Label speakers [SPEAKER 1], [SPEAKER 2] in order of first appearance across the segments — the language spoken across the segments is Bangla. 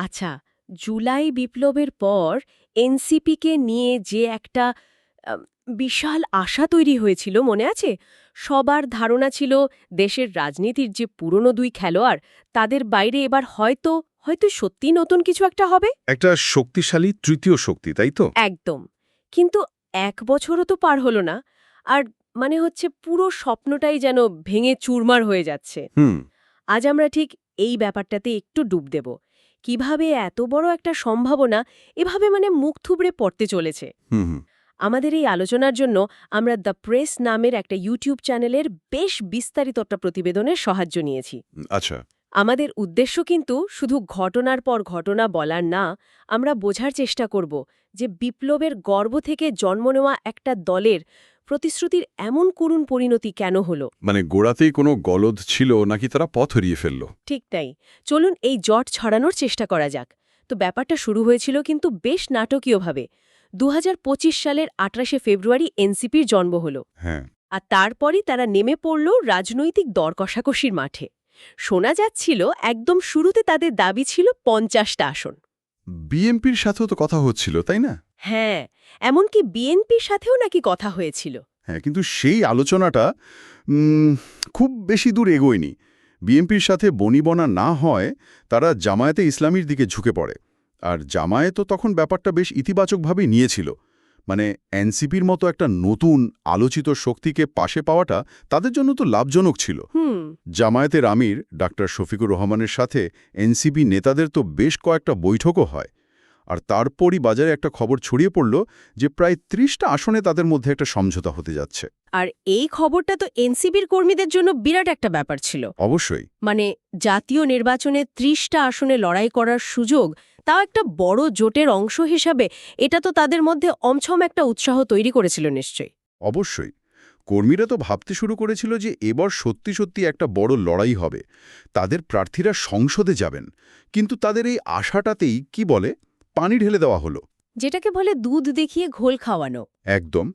[SPEAKER 1] আচ্ছা জুলাই বিপ্লবের পর এনসিপিকে নিয়ে যে একটা বিশাল আশা তৈরি হয়েছিল মনে আছে? সবার ধারণা ছিল দেশের রাজনীতির যে পুরনো দুই খেলোয়াড় তাদের বাইরে এবার হয়তো হয়তো সত্যি নতুন কিছু একটা হবে?
[SPEAKER 2] একটা শক্তিশালী তৃতীয় শক্তি তাই তো?
[SPEAKER 1] একদম। কিন্তু এক বছরও তো পার হলো না আর মানে হচ্ছে পুরো স্বপ্নটাই যেন ভেঙে চুরমার হয়ে যাচ্ছে।
[SPEAKER 2] হুম।
[SPEAKER 1] আজ আমরা ঠিক এই ব্যাপারটাতে একটু ডুব দেব। কীভাবে এত বড় একটা সম্ভাবনা এভাবে মানে মুখ থুবড়ে পড়তে চলেছে। আমাদের এই আলোচনার জন্য আমরা দ্য প্রেস নামের একটা ইউটিউব চ্যানেলের বেশ বিস্তারিত একটা প্রতিবেদনের সাহায্য নিয়েছি।
[SPEAKER 2] আচ্ছা।
[SPEAKER 1] আমাদের উদ্দেশ্য কিন্তু শুধু ঘটনার পর ঘটনা বলার না আমরা বোঝার চেষ্টা করব যে বিপ্লবের গর্ব থেকে জন্ম নেওয়া একটা দলের প্রতিশ্রুতির এমন করুণ পরিণতি কেন হলো?
[SPEAKER 2] মানে গোড়াতেই কোনো গলদ ছিল নাকি তারা পথ হারিয়ে ফেলল?
[SPEAKER 1] ঠিক তাই। চলুন এই জট ছড়ানোর চেষ্টা করা যাক। তো ব্যাপারটা শুরু হয়েছিল কিন্তু বেশ নাটকীয়ভাবে। দু হাজার পঁচিশ সালের আঠাশে ফেব্রুয়ারি এনসিপির জন্ম হল।
[SPEAKER 2] হ্যাঁ।
[SPEAKER 1] আর তারপরই তারা নেমে পড়ল রাজনৈতিক দর কষাকষির মাঠে। শোনা যাচ্ছিল একদম শুরুতে তাদের দাবি ছিল পঞ্চাশটা আসন।
[SPEAKER 2] বিএনপির সাথেও তো কথা হচ্ছিল তাই না?
[SPEAKER 1] হ্যাঁ এমনকি বিএনপির সাথেও নাকি কথা হয়েছিল।
[SPEAKER 2] হ্যাঁ কিন্তু সেই আলোচনাটা খুব বেশি দূর এগোয়নি। বিএনপির সাথে বনিবনা না হয় তারা জামায়াতে ইসলামীর দিকে ঝুঁকে পড়ে। আর জামায়াতও তখন ব্যাপারটা বেশ ইতিবাচকভাবেই নিয়েছিল। মানে এনসিপির মতো একটা নতুন আলোচিত শক্তিকে পাশে পাওয়াটা তাদের জন্য তো লাভজনক ছিল। জামায়াতের আমির ডাক্তার শফিকুর রহমানের সাথে এনসিপি নেতাদের তো বেশ কয়েকটা বৈঠকও হয়। আর তারপরই বাজারে একটা খবর ছড়িয়ে পড়ল যে প্রায় ত্রিশটা আসনে তাদের মধ্যে একটা সমঝোতা হতে যাচ্ছে।
[SPEAKER 1] আর এই খবরটা তো এনসিবির কর্মীদের জন্য বিরাট একটা ব্যাপার ছিল।
[SPEAKER 2] অবশ্যই।
[SPEAKER 1] মানে জাতীয় নির্বাচনে ত্রিশটা আসনে লড়াই করার সুযোগ তাও একটা বড় জোটের অংশ হিসাবে এটা তো তাদের মধ্যে অমছম একটা উৎসাহ তৈরি করেছিল নিশ্চয়ই।
[SPEAKER 2] অবশ্যই। কর্মীরা তো ভাবতে শুরু করেছিল যে এবার সত্যি সত্যি একটা বড় লড়াই হবে। তাদের প্রার্থীরা সংসদে যাবেন। কিন্তু তাদের এই আশাটাতেই কি বলে? পানি ঢেলে দেওয়া হলো।
[SPEAKER 1] যেটাকে বলে দুধ দেখিয়ে ঘোল খাওয়ানো।
[SPEAKER 2] একদম।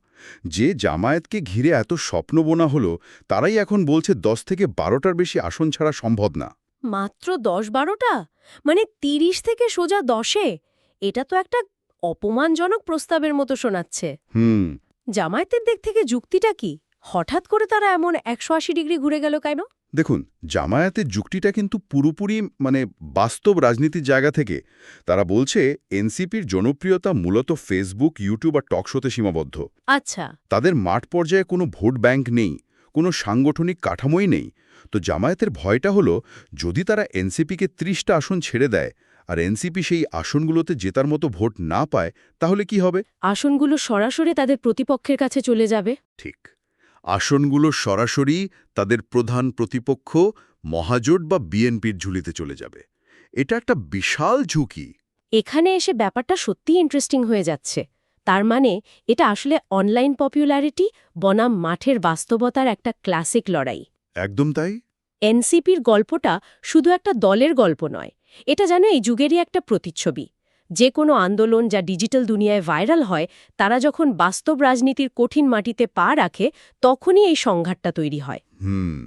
[SPEAKER 2] যে জামায়াতকে ঘিরে এত স্বপ্ন বোনা হলো তারাই এখন বলছে দশ থেকে বারোটার বেশি আসন ছাড়া সম্ভব না।
[SPEAKER 1] মাত্র দশ বারোটা? মানে তিরিশ থেকে সোজা দশে? এটা তো একটা অপমানজনক প্রস্তাবের মতো শোনাচ্ছে।
[SPEAKER 2] হুম।
[SPEAKER 1] জামায়াতের দিক থেকে যুক্তিটা কি? হঠাৎ করে তারা এমন একশো আশি ডিগ্রি ঘুরে গেল কেন?
[SPEAKER 2] দেখুন জামায়াতের যুক্তিটা কিন্তু পুরোপুরি মানে বাস্তব রাজনীতির জায়গা থেকে। তারা বলছে এনসিপির জনপ্রিয়তা মূলত ফেসবুক ইউটিউব আর টকশোতে সীমাবদ্ধ।
[SPEAKER 1] আচ্ছা।
[SPEAKER 2] তাদের মাঠ পর্যায়ে কোনো ভোট ব্যাংক নেই কোনো সাংগঠনিক কাঠামোই নেই। তো জামায়াতের ভয়টা হলো যদি তারা এনসিপিকে ত্রিশটা আসন ছেড়ে দেয় আর এনসিপি সেই আসনগুলোতে জেতার মতো ভোট না পায় তাহলে কি হবে?
[SPEAKER 1] আসনগুলো সরাসরি তাদের প্রতিপক্ষের কাছে চলে যাবে।
[SPEAKER 2] ঠিক। আসনগুলো সরাসরি তাদের প্রধান প্রতিপক্ষ মহাজোট বা বিএনপির ঝুলিতে চলে যাবে। এটা একটা বিশাল ঝুঁকি।
[SPEAKER 1] এখানে এসে ব্যাপারটা সত্যিই ইন্টারেস্টিং হয়ে যাচ্ছে। তার মানে এটা আসলে অনলাইন পপুলারিটি বনাম মাঠের বাস্তবতার একটা ক্লাসিক লড়াই।
[SPEAKER 2] একদম তাই?
[SPEAKER 1] এনসিপির গল্পটা শুধু একটা দলের গল্প নয় এটা যেন এই যুগেরই একটা প্রতিচ্ছবি। যে কোনো আন্দোলন যা ডিজিটাল দুনিয়ায় ভাইরাল হয় তারা যখন বাস্তব রাজনীতির কঠিন মাটিতে পা রাখে তখনই এই সংঘাতটা তৈরি হয়।
[SPEAKER 2] হুম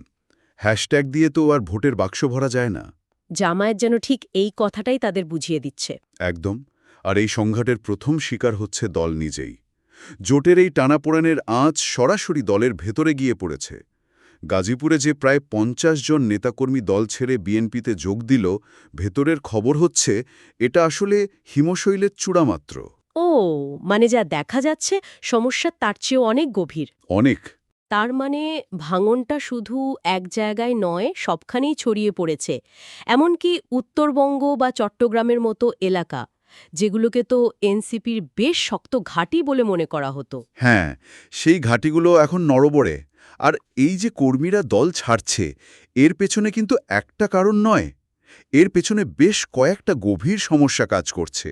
[SPEAKER 2] হ্যাশট্যাগ দিয়ে তো আর ভোটের বাক্স ভরা যায় না।
[SPEAKER 1] জামায়াত যেন ঠিক এই কথাটাই তাদের বুঝিয়ে দিচ্ছে।
[SPEAKER 2] একদম আর এই সংঘাটের প্রথম শিকার হচ্ছে দল নিজেই। জোটের এই টানাপোড়েনের আঁচ সরাসরি দলের ভেতরে গিয়ে পড়েছে। গাজীপুরে যে প্রায় পঞ্চাশ জন নেতাকর্মী দল ছেড়ে বিএনপিতে যোগ দিল ভেতরের খবর হচ্ছে এটা আসলে হিমশৈলের চূড়ামাত্র।
[SPEAKER 1] ও মানে যা দেখা যাচ্ছে সমস্যা তার চেয়েও অনেক গভীর।
[SPEAKER 2] অনেক।
[SPEAKER 1] তার মানে ভাঙনটা শুধু এক জায়গায় নয় সবখানেই ছড়িয়ে পড়েছে। এমনকি উত্তরবঙ্গ বা চট্টগ্রামের মতো এলাকা যেগুলোকে তো এনসিপির বেশ শক্ত ঘাঁটি বলে মনে করা হতো।
[SPEAKER 2] হ্যাঁ সেই ঘাঁটিগুলো এখন নড়বড়ে। আর এই যে কর্মীরা দল ছাড়ছে এর পেছনে কিন্তু একটা কারণ নয়। এর পেছনে বেশ কয়েকটা গভীর সমস্যা কাজ করছে।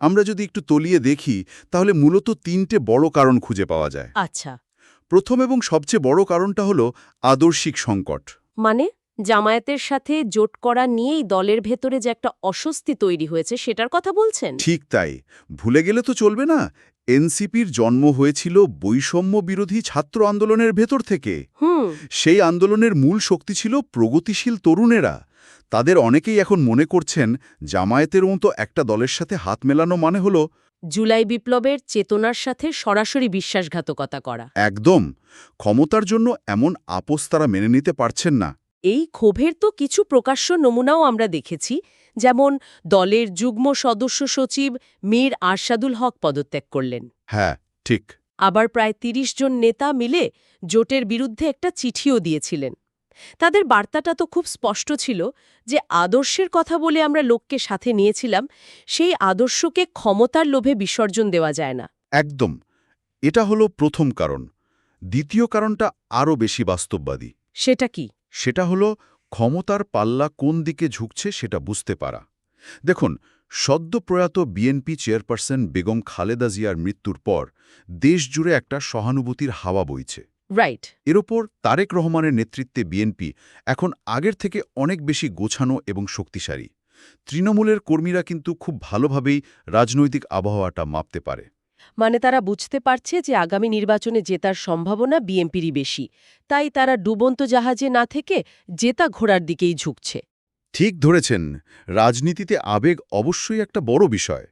[SPEAKER 2] আমরা যদি একটু তলিয়ে দেখি তাহলে মূলত তিনটে বড় কারণ খুঁজে পাওয়া যায়।
[SPEAKER 1] আচ্ছা।
[SPEAKER 2] প্রথম এবং সবচেয়ে বড় কারণটা হলো আদর্শিক সংকট।
[SPEAKER 1] মানে জামায়াতের সাথে জোট করা নিয়েই দলের ভেতরে যে একটা অস্বস্তি তৈরি হয়েছে সেটার কথা বলছেন?
[SPEAKER 2] ঠিক তাই। ভুলে গেলে তো চলবে না। এনসিপির জন্ম হয়েছিল বৈষম্য বিরোধী ছাত্র আন্দোলনের ভেতর থেকে। সেই আন্দোলনের মূল শক্তি ছিল প্রগতিশীল তরুণেরা। তাদের অনেকেই এখন মনে করছেন জামায়াতের মতো একটা দলের সাথে হাত মেলানো মানে হলো
[SPEAKER 1] জুলাই বিপ্লবের চেতনার সাথে সরাসরি বিশ্বাসঘাতকতা করা।
[SPEAKER 2] একদম। ক্ষমতার জন্য এমন আপোস তারা মেনে নিতে পারছেন না।
[SPEAKER 1] এই ক্ষোভের তো কিছু প্রকাশ্য নমুনাও আমরা দেখেছি যেমন দলের যুগ্ম সদস্য সচিব মীর আরশাদুল হক পদত্যাগ করলেন।
[SPEAKER 2] হ্যাঁ ঠিক।
[SPEAKER 1] আবার প্রায় ৩০ জন নেতা মিলে জোটের বিরুদ্ধে একটা চিঠিও দিয়েছিলেন। তাদের বার্তাটা তো খুব স্পষ্ট ছিল যে আদর্শের কথা বলে আমরা লোককে সাথে নিয়েছিলাম সেই আদর্শকে ক্ষমতার লোভে বিসর্জন দেওয়া যায় না।
[SPEAKER 2] একদম। এটা হলো প্রথম কারণ। দ্বিতীয় কারণটা আরও বেশি বাস্তববাদী।
[SPEAKER 1] সেটা কি?
[SPEAKER 2] সেটা হলো ক্ষমতার পাল্লা কোন দিকে ঝুঁকছে সেটা বুঝতে পারা। দেখুন সদ্য প্রয়াত বিএনপি চেয়ারপারসন বেগম খালেদা জিয়ার মৃত্যুর পর দেশজুড়ে একটা সহানুভূতির হাওয়া বইছে।
[SPEAKER 1] রাইট
[SPEAKER 2] এর ওপর তারেক রহমানের নেতৃত্বে বিএনপি এখন আগের থেকে অনেক বেশি গোছানো এবং শক্তিশালী। তৃণমূলের কর্মীরা কিন্তু খুব ভালোভাবেই রাজনৈতিক আবহাওয়াটা মাপতে পারে।
[SPEAKER 1] মানে তারা বুঝতে পারছে যে আগামী নির্বাচনে জেতার সম্ভাবনা বিএনপিরই বেশি। তাই তারা ডুবন্ত জাহাজে না থেকে জেতা ঘোড়ার দিকেই ঝুঁকছে।
[SPEAKER 2] ঠিক ধরেছেন রাজনীতিতে আবেগ অবশ্যই একটা বড় বিষয়।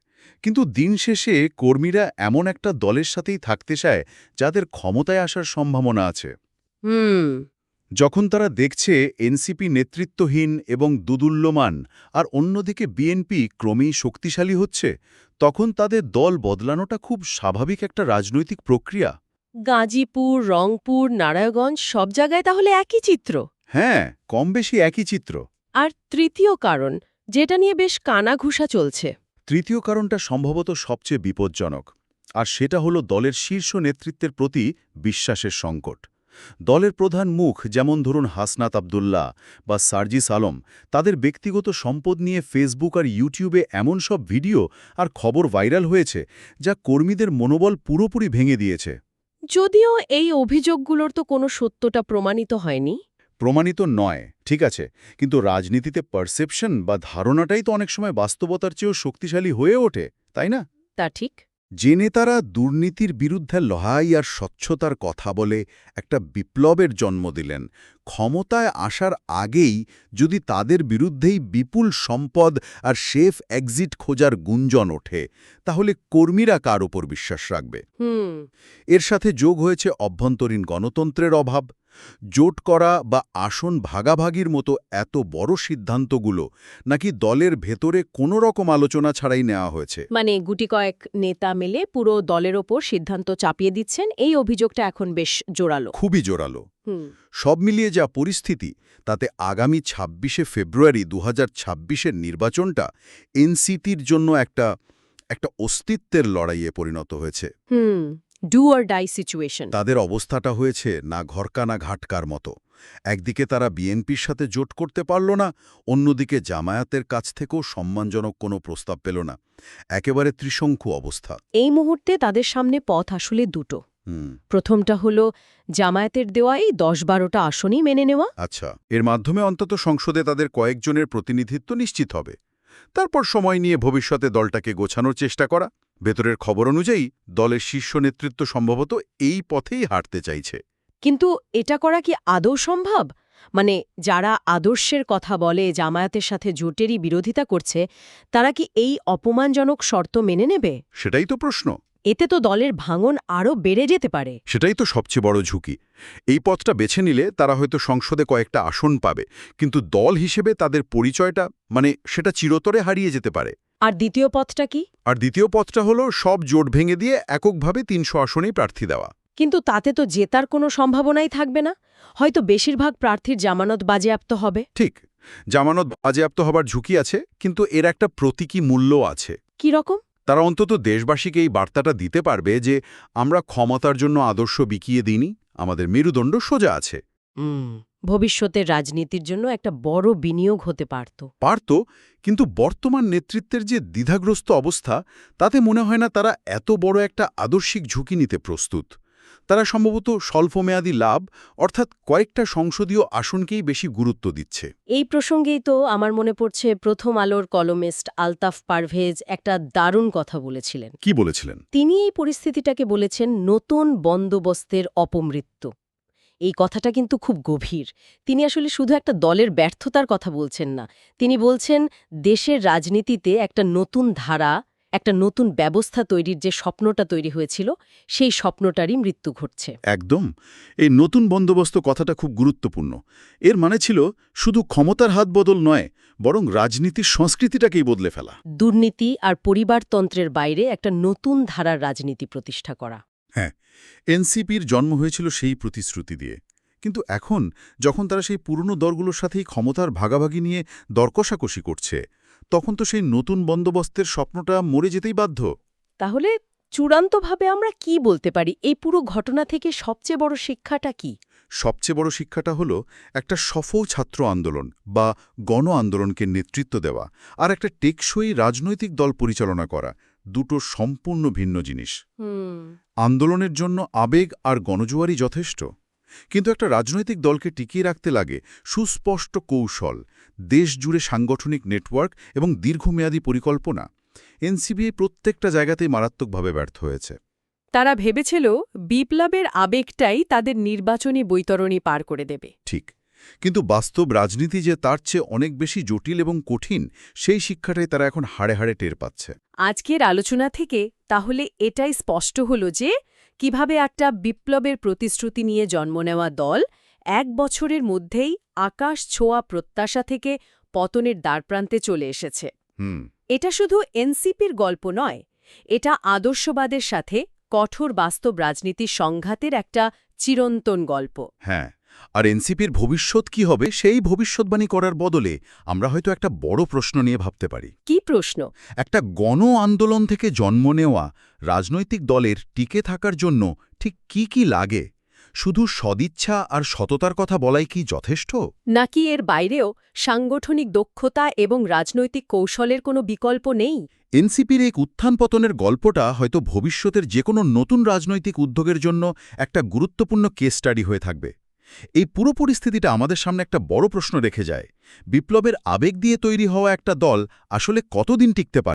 [SPEAKER 2] কিন্তু দিন শেষে কর্মীরা এমন একটা দলের সাথেই থাকতে চায় যাদের ক্ষমতায় আসার সম্ভাবনা আছে।
[SPEAKER 1] হুম
[SPEAKER 2] যখন তারা দেখছে এনসিপি নেতৃত্বহীন এবং দুদুল্যমান আর অন্যদিকে বিএনপি ক্রমেই শক্তিশালী হচ্ছে তখন তাদের দল বদলানোটা খুব স্বাভাবিক একটা রাজনৈতিক প্রক্রিয়া।
[SPEAKER 1] গাজীপুর রংপুর নারায়ণগঞ্জ সব জায়গায় তাহলে একই চিত্র?
[SPEAKER 2] হ্যাঁ কম বেশি একই চিত্র।
[SPEAKER 1] আর তৃতীয় কারণ যেটা নিয়ে বেশ কানাঘুষা চলছে।
[SPEAKER 2] তৃতীয় কারণটা সম্ভবত সবচেয়ে বিপজ্জনক আর সেটা হলো দলের শীর্ষ নেতৃত্বের প্রতি বিশ্বাসের সংকট। দলের প্রধান মুখ যেমন ধরুন হাসনাত আবদুল্লাহ বা সার্জিস আলম তাদের ব্যক্তিগত সম্পদ নিয়ে ফেসবুক আর ইউটিউবে এমন সব ভিডিও আর খবর ভাইরাল হয়েছে যা কর্মীদের মনোবল পুরোপুরি ভেঙে দিয়েছে।
[SPEAKER 1] যদিও এই অভিযোগগুলোর তো কোনো সত্যটা প্রমাণিত হয়নি।
[SPEAKER 2] প্রমাণিত নয় ঠিক আছে কিন্তু রাজনীতিতে পারসেপশন বা ধারণাটাই তো অনেক সময় বাস্তবতার চেয়েও শক্তিশালী হয়ে ওঠে তাই না?
[SPEAKER 1] তা ঠিক।
[SPEAKER 2] যে নেতারা দুর্নীতির বিরুদ্ধে লড়াই আর স্বচ্ছতার কথা বলে একটা বিপ্লবের জন্ম দিলেন ক্ষমতায় আসার আগেই যদি তাদের বিরুদ্ধেই বিপুল সম্পদ আর সেফ এক্সিট খোঁজার গুঞ্জন ওঠে তাহলে কর্মীরা কার ওপর বিশ্বাস রাখবে? এর সাথে যোগ হয়েছে অভ্যন্তরীণ গণতন্ত্রের অভাব জোট করা বা আসন ভাগাভাগির মতো এত বড় সিদ্ধান্তগুলো নাকি দলের ভেতরে কোনো রকম আলোচনা ছাড়াই নেওয়া হয়েছে?
[SPEAKER 1] মানে গুটি কয়েক নেতা মিলে পুরো দলের ওপর সিদ্ধান্ত চাপিয়ে দিচ্ছেন এই অভিযোগটা এখন বেশ জোরালো।
[SPEAKER 2] খুবই জোরালো। সব মিলিয়ে যা পরিস্থিতি তাতে আগামী ২৬শে ফেব্রুয়ারি দু হাজার নির্বাচনটা এনসিটির জন্য একটা একটা অস্তিত্বের লড়াইয়ে পরিণত হয়েছে।
[SPEAKER 1] হুম। Do or die situation.
[SPEAKER 2] তাদের অবস্থাটা হয়েছে না ঘরকা না ঘাটকার মতো। একদিকে তারা বিএনপির সাথে জোট করতে পারল না অন্যদিকে জামায়াতের কাছ থেকেও সম্মানজনক কোনো প্রস্তাব পেল না। একেবারে ত্রিশঙ্কু অবস্থা।
[SPEAKER 1] এই মুহূর্তে তাদের সামনে পথ আসলে দুটো। প্রথমটা হলো জামায়াতের দেওয়া এই দশ বারোটা আসনই মেনে নেওয়া।
[SPEAKER 2] আচ্ছা এর মাধ্যমে অন্তত সংসদে তাদের কয়েকজনের প্রতিনিধিত্ব নিশ্চিত হবে। তারপর সময় নিয়ে ভবিষ্যতে দলটাকে গোছানোর চেষ্টা করা। ভেতরের খবর অনুযায়ী দলের শীর্ষ নেতৃত্ব সম্ভবত এই পথেই হাঁটতে চাইছে।
[SPEAKER 1] কিন্তু এটা করা কি আদৌ সম্ভব? মানে যারা আদর্শের কথা বলে জামায়াতের সাথে জোটেরই বিরোধিতা করছে তারা কি এই অপমানজনক শর্ত মেনে নেবে?
[SPEAKER 2] সেটাই তো প্রশ্ন।
[SPEAKER 1] এতে তো দলের ভাঙন আরও বেড়ে যেতে পারে।
[SPEAKER 2] সেটাই তো সবচেয়ে বড় ঝুঁকি। এই পথটা বেছে নিলে তারা হয়তো সংসদে কয়েকটা আসন পাবে কিন্তু দল হিসেবে তাদের পরিচয়টা মানে সেটা চিরতরে হারিয়ে যেতে পারে।
[SPEAKER 1] আর দ্বিতীয় পথটা কি?
[SPEAKER 2] আর দ্বিতীয় পথটা হলো সব জোট ভেঙে দিয়ে এককভাবে তিনশো আসনেই প্রার্থী দেওয়া।
[SPEAKER 1] কিন্তু তাতে তো জেতার কোনো সম্ভাবনাই থাকবে না? হয়তো বেশিরভাগ প্রার্থীর জামানত বাজেয়াপ্ত হবে।
[SPEAKER 2] ঠিক জামানত বাজেয়াপ্ত হবার ঝুঁকি আছে কিন্তু এর একটা প্রতীকী মূল্য আছে।
[SPEAKER 1] কি রকম?
[SPEAKER 2] তারা অন্তত দেশবাসীকে এই বার্তাটা দিতে পারবে যে আমরা ক্ষমতার জন্য আদর্শ বিকিয়ে দিইনি আমাদের মেরুদণ্ড সোজা আছে।
[SPEAKER 1] ভবিষ্যতের রাজনীতির জন্য একটা বড় বিনিয়োগ হতে পারত।
[SPEAKER 2] পারত কিন্তু বর্তমান নেতৃত্বের যে দ্বিধাগ্রস্ত অবস্থা তাতে মনে হয় না তারা এত বড় একটা আদর্শিক ঝুঁকি নিতে প্রস্তুত। তারা সম্ভবত স্বল্পমেয়াদী লাভ অর্থাৎ কয়েকটা সংসদীয় আসনকেই বেশি গুরুত্ব দিচ্ছে।
[SPEAKER 1] এই প্রসঙ্গেই তো আমার মনে পড়ছে প্রথম আলোর কলমিস্ট আলতাফ পারভেজ একটা দারুণ কথা বলেছিলেন।
[SPEAKER 2] কি বলেছিলেন?
[SPEAKER 1] তিনি এই পরিস্থিতিটাকে বলেছেন নতুন বন্দোবস্তের অপমৃত্যু। এই কথাটা কিন্তু খুব গভীর। তিনি আসলে শুধু একটা দলের ব্যর্থতার কথা বলছেন না। তিনি বলছেন দেশের রাজনীতিতে একটা নতুন ধারা একটা নতুন ব্যবস্থা তৈরির যে স্বপ্নটা তৈরি হয়েছিল সেই স্বপ্নটারই মৃত্যু ঘটছে।
[SPEAKER 2] একদম। এই নতুন বন্দোবস্ত কথাটা খুব গুরুত্বপূর্ণ। এর মানে ছিল শুধু ক্ষমতার হাত বদল নয় বরং রাজনীতির সংস্কৃতিটাকেই বদলে ফেলা।
[SPEAKER 1] দুর্নীতি আর পরিবারতন্ত্রের বাইরে একটা নতুন ধারার রাজনীতি প্রতিষ্ঠা করা।
[SPEAKER 2] এনসিপির জন্ম হয়েছিল সেই প্রতিশ্রুতি দিয়ে। কিন্তু এখন যখন তারা সেই পুরনো দলগুলোর সাথেই ক্ষমতার ভাগাভাগি নিয়ে দরকষাকষি করছে তখন তো সেই নতুন বন্দোবস্তের স্বপ্নটা মরে যেতেই বাধ্য।
[SPEAKER 1] তাহলে চূড়ান্তভাবে আমরা কি বলতে পারি? এই পুরো ঘটনা থেকে সবচেয়ে বড় শিক্ষাটা কি?
[SPEAKER 2] সবচেয়ে বড় শিক্ষাটা হলো একটা সফল ছাত্র আন্দোলন বা গণ আন্দোলনকে নেতৃত্ব দেওয়া আর একটা টেকসই রাজনৈতিক দল পরিচালনা করা। দুটো সম্পূর্ণ ভিন্ন জিনিস। আন্দোলনের জন্য আবেগ আর গণজোয়ারই যথেষ্ট। কিন্তু একটা রাজনৈতিক দলকে টিকিয়ে রাখতে লাগে সুস্পষ্ট কৌশল দেশ জুড়ে সাংগঠনিক নেটওয়ার্ক এবং দীর্ঘমেয়াদী পরিকল্পনা। এনসিবিআই প্রত্যেকটা জায়গাতেই মারাত্মকভাবে ব্যর্থ হয়েছে।
[SPEAKER 1] তারা ভেবেছিল বিপ্লবের আবেগটাই তাদের নির্বাচনী বৈতরণী পার করে দেবে।
[SPEAKER 2] ঠিক। কিন্তু বাস্তব রাজনীতি যে তার চেয়ে অনেক বেশি জটিল এবং কঠিন সেই শিক্ষাটাই তারা এখন হাড়ে হাড়ে টের পাচ্ছে।
[SPEAKER 1] আজকের আলোচনা থেকে তাহলে এটাই স্পষ্ট হল যে কীভাবে একটা বিপ্লবের প্রতিশ্রুতি নিয়ে জন্ম নেওয়া দল এক বছরের মধ্যেই আকাশ ছোঁয়া প্রত্যাশা থেকে পতনের দ্বারপ্রান্তে চলে এসেছে।
[SPEAKER 2] হুম।
[SPEAKER 1] এটা শুধু এনসিপির গল্প নয় এটা আদর্শবাদের সাথে কঠোর বাস্তব রাজনীতির সংঘাতের একটা চিরন্তন গল্প।
[SPEAKER 2] হ্যাঁ। আর এনসিপির ভবিষ্যৎ কি হবে সেই ভবিষ্যৎবাণী করার বদলে আমরা হয়তো একটা বড় প্রশ্ন নিয়ে ভাবতে পারি।
[SPEAKER 1] কি প্রশ্ন?
[SPEAKER 2] একটা গণ আন্দোলন থেকে জন্ম নেওয়া রাজনৈতিক দলের টিকে থাকার জন্য ঠিক কি কি লাগে? শুধু সদিচ্ছা আর সততার কথা বলাই কি যথেষ্ট?
[SPEAKER 1] নাকি এর বাইরেও সাংগঠনিক দক্ষতা এবং রাজনৈতিক কৌশলের কোনো বিকল্প নেই?
[SPEAKER 2] এনসিপির এক উত্থান পতনের গল্পটা হয়তো ভবিষ্যতের যে কোনো নতুন রাজনৈতিক উদ্যোগের জন্য একটা গুরুত্বপূর্ণ কেস স্টাডি হয়ে থাকবে। এই পুরো পরিস্থিতিটা আমাদের সামনে একটা বড় প্রশ্ন রেখে যায়। বিপ্লবের আবেগ দিয়ে তৈরি হওয়া একটা দল আসলে কতদিন টিকতে পারে?